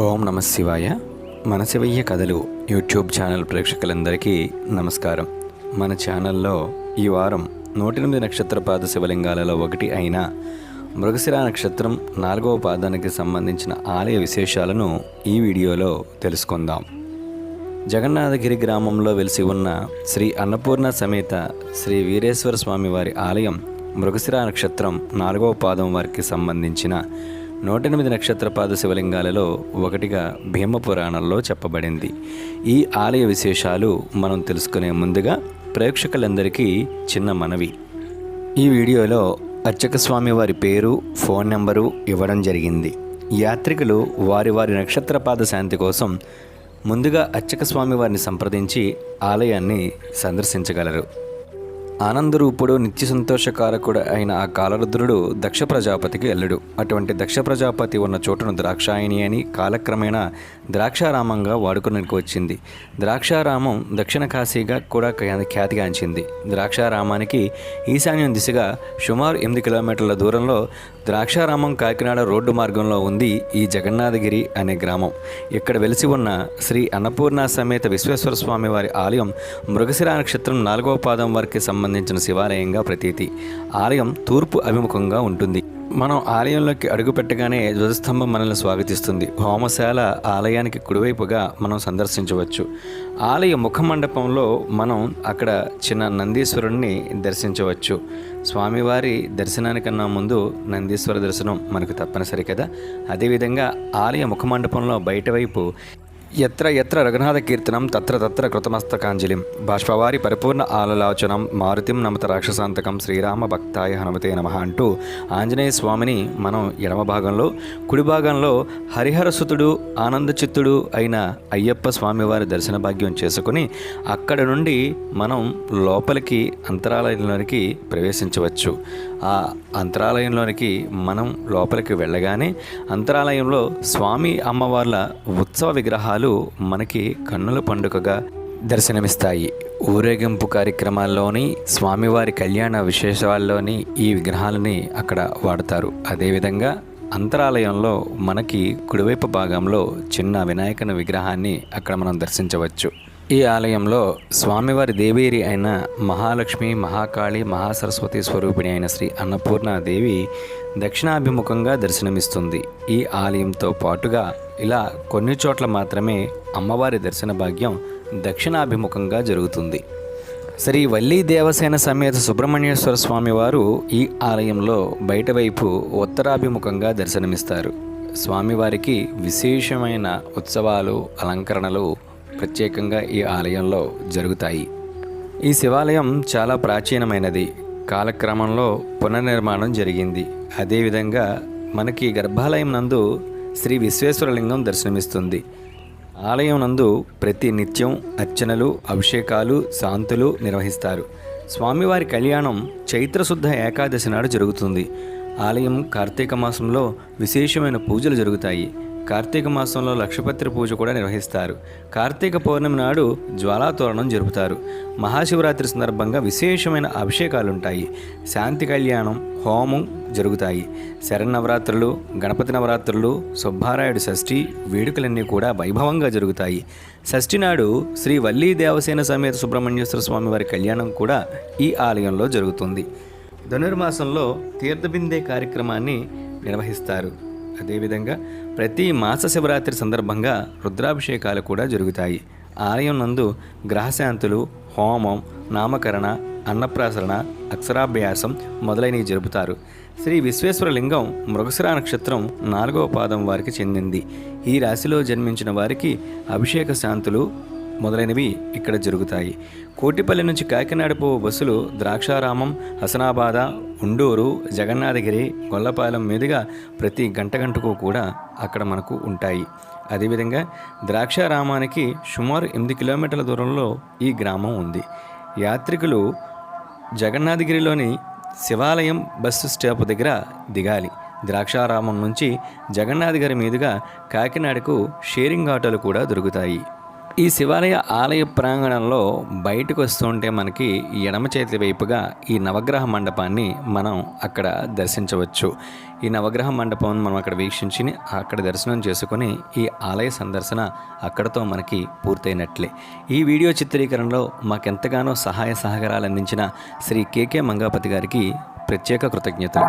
నమ శివాయ. మన శివయ్య కథలు యూట్యూబ్ ఛానల్ ప్రేక్షకులందరికీ నమస్కారం. మన ఛానల్లో ఈ వారం నూట ఎనిమిది నక్షత్ర పాద శివలింగాలలో ఒకటి అయిన మృగశిర నక్షత్రం నాలుగవ పాదానికి సంబంధించిన ఆలయ విశేషాలను ఈ వీడియోలో తెలుసుకుందాం. జగన్నాథగిరి గ్రామంలో వెలిసి ఉన్న శ్రీ అన్నపూర్ణ సమేత శ్రీ వీరేశ్వర స్వామి వారి ఆలయం మృగశిర నక్షత్రం నాలుగవ పాదం వారికి సంబంధించిన నూట ఎనిమిది నక్షత్రపాద శివలింగాలలో ఒకటిగా భీమపురాణంలో చెప్పబడింది. ఈ ఆలయ విశేషాలు మనం తెలుసుకునే ముందుగా ప్రేక్షకులందరికీ చిన్న మనవి. ఈ వీడియోలో అర్చక స్వామి వారి పేరు ఫోన్ నెంబరు ఇవ్వడం జరిగింది. యాత్రికులు వారి వారి నక్షత్రపాద శాంతి కోసం ముందుగా అర్చక స్వామి వారిని సంప్రదించి ఆలయాన్ని సందర్శించగలరు. ఆనందరూపుడు నిత్య సంతోషకారకుడు అయిన ఆ కాలరుద్రుడు దక్ష ప్రజాపతికి ఎల్లుడు అటువంటి దక్ష ప్రజాపతి ఉన్న చోటును ద్రాక్షాయణి అని కాలక్రమేణా ద్రాక్షారామంగా వాడుకునికి వచ్చింది. ద్రాక్షారామం దక్షిణ కాశీగా కూడా ఖ్యాతిగాంచింది. ద్రాక్షారామానికి ఈశాన్యం దిశగా సుమారు ఎనిమిది కిలోమీటర్ల దూరంలో ద్రాక్షారామం కాకినాడ రోడ్డు మార్గంలో ఉంది ఈ జగన్నాథగిరి అనే గ్రామం. ఇక్కడ వెలిసి ఉన్న శ్రీ అన్నపూర్ణ సమేత విశ్వేశ్వర స్వామి వారి ఆలయం మృగశిరా నక్షత్రం నాలుగవ పాదం వారికి సంబంధించిన శివాలయంగా ప్రతీతి. ఆలయం తూర్పు అభిముఖంగా ఉంటుంది. మనం ఆలయంలోకి అడుగు పెట్టగానే ధ్వజస్తంభం మనల్ని స్వాగతిస్తుంది. హోమశాల ఆలయానికి కుడివైపుగా మనం సందర్శించవచ్చు. ఆలయ ముఖ మండపంలో మనం అక్కడ చిన్న నందీశ్వరుణ్ణి దర్శించవచ్చు. స్వామివారి దర్శనానికన్నా ముందు నందీశ్వర దర్శనం మనకు తప్పనిసరి కదా. అదేవిధంగా ఆలయ ముఖ మండపంలో బయట వైపు ఎత్ర ఎత్ర రఘునాథ కీర్తనం తత్ర తత్ర కృతమస్తకాంజలిం. బాష్పవారి పరిపూర్ణ ఆలలాచనం మారుతిం నమత రాక్షసాంతకం శ్రీరామ భక్తాయ హనుమతే నమ అంటూ ఆంజనేయ స్వామిని మనం ఎడమ భాగంలో కుడి భాగంలో హరిహరసుతుడు ఆనందచిత్తుడు అయిన అయ్యప్ప స్వామివారి దర్శన భాగ్యం చేసుకుని అక్కడ నుండి మనం లోపలికి అంతరాలయంలోనికి ప్రవేశించవచ్చు. ఆ అంతరాలయంలోనికి మనం లోపలికి వెళ్ళగానే అంతరాలయంలో స్వామి అమ్మవార్ల ఉత్సవ విగ్రహాలు మనకి కన్నుల పండుగగా దర్శనమిస్తాయి. ఊరేగింపు కార్యక్రమాల్లోని స్వామివారి కళ్యాణ విశేషాల్లోని ఈ విగ్రహాలని అక్కడ వాడతారు. అదేవిధంగా అంతరాలయంలో మనకి కుడివైపు భాగంలో చిన్న వినాయకుని విగ్రహాన్ని అక్కడ మనం దర్శించవచ్చు. ఈ ఆలయంలో స్వామివారి దేవేరి అయిన మహాలక్ష్మి మహాకాళి మహాసరస్వతి స్వరూపిణి అయిన శ్రీ అన్నపూర్ణ దేవి దక్షిణాభిముఖంగా దర్శనమిస్తుంది. ఈ ఆలయంతో పాటుగా ఇలా కొన్ని చోట్ల మాత్రమే అమ్మవారి దర్శన భాగ్యం దక్షిణాభిముఖంగా జరుగుతుంది. శ్రీ వల్లీ దేవసేన సమేత సుబ్రహ్మణ్యేశ్వర స్వామివారు ఈ ఆలయంలో బయటవైపు ఉత్తరాభిముఖంగా దర్శనమిస్తారు. స్వామివారికి విశేషమైన ఉత్సవాలు అలంకరణలు ప్రత్యేకంగా ఈ ఆలయంలో జరుగుతాయి. ఈ శివాలయం చాలా ప్రాచీనమైనది. కాలక్రమంలో పునర్నిర్మాణం జరిగింది. అదేవిధంగా మనకి గర్భాలయం నందు శ్రీ విశ్వేశ్వరలింగం దర్శనమిస్తుంది. ఆలయం నందు ప్రతి నిత్యం అర్చనలు అభిషేకాలు శాంతులు నిర్వహిస్తారు. స్వామివారి కళ్యాణం చైత్రశుద్ధ ఏకాదశి నాడు జరుగుతుంది. ఆలయం కార్తీక మాసంలో విశేషమైన పూజలు జరుగుతాయి. కార్తీక మాసంలో లక్షపత్రి పూజ కూడా నిర్వహిస్తారు. కార్తీక పౌర్ణమి నాడు జ్వాలాతోరణం జరుపుతారు. మహాశివరాత్రి సందర్భంగా విశేషమైన అభిషేకాలుంటాయి. శాంతి కళ్యాణం హోమం జరుగుతాయి. శరన్నవరాత్రులు గణపతి నవరాత్రులు సుబ్బారాయుడు షష్ఠి వేడుకలన్నీ కూడా వైభవంగా జరుగుతాయి. షష్ఠి నాడు శ్రీ వల్లీ దేవసేన సమేత సుబ్రహ్మణ్యేశ్వర స్వామి వారి కళ్యాణం కూడా ఈ ఆలయంలో జరుగుతుంది. ధనుర్మాసంలో తీర్థబిందే కార్యక్రమాన్ని నిర్వహిస్తారు. అదేవిధంగా ప్రతి మాస శివరాత్రి సందర్భంగా రుద్రాభిషేకాలు కూడా జరుగుతాయి. ఆలయం నందు గ్రహశాంతులు హోమం నామకరణ అన్నప్రాసరణ అక్షరాభ్యాసం మొదలైనవి జరుపుతారు. శ్రీ విశ్వేశ్వరలింగం మృగశిరా నక్షత్రం నాలుగవ పాదం వారికి చెందింది. ఈ రాశిలో జన్మించిన వారికి అభిషేక శాంతులు మొదలైనవి ఇక్కడ జరుగుతాయి. కోటిపల్లి నుంచి కాకినాడ పోవు బస్సులు ద్రాక్షారామం హసనాబాద ఉండూరు జగన్నాథగిరి గొల్లపాలెం మీదుగా ప్రతి గంట గంటకు కూడా అక్కడ మనకు ఉంటాయి. అదేవిధంగా ద్రాక్షారామానికి సుమారు ఎనిమిది కిలోమీటర్ల దూరంలో ఈ గ్రామం ఉంది. యాత్రికులు జగన్నాథగిరిలోని శివాలయం బస్సు స్టాప్ దగ్గర దిగాలి. ద్రాక్షారామం నుంచి జగన్నాథగిరి మీదుగా కాకినాడకు షేరింగ్ ఆటోలు కూడా దొరుకుతాయి. ఈ శివాలయ ఆలయ ప్రాంగణంలో బయటకు వస్తుంటే మనకి ఎడమ చేతి వైపుగా ఈ నవగ్రహ మండపాన్ని మనం అక్కడ దర్శించవచ్చు. ఈ నవగ్రహ మండపం మనం అక్కడ వీక్షించి అక్కడ దర్శనం చేసుకుని ఈ ఆలయ సందర్శన అక్కడతో మనకి పూర్తయినట్లే. ఈ వీడియో చిత్రీకరణలో మాకెంతగానో సహాయ సహకారాలు అందించిన శ్రీ కేకే మంగాపతి గారికి ప్రత్యేక కృతజ్ఞతలు.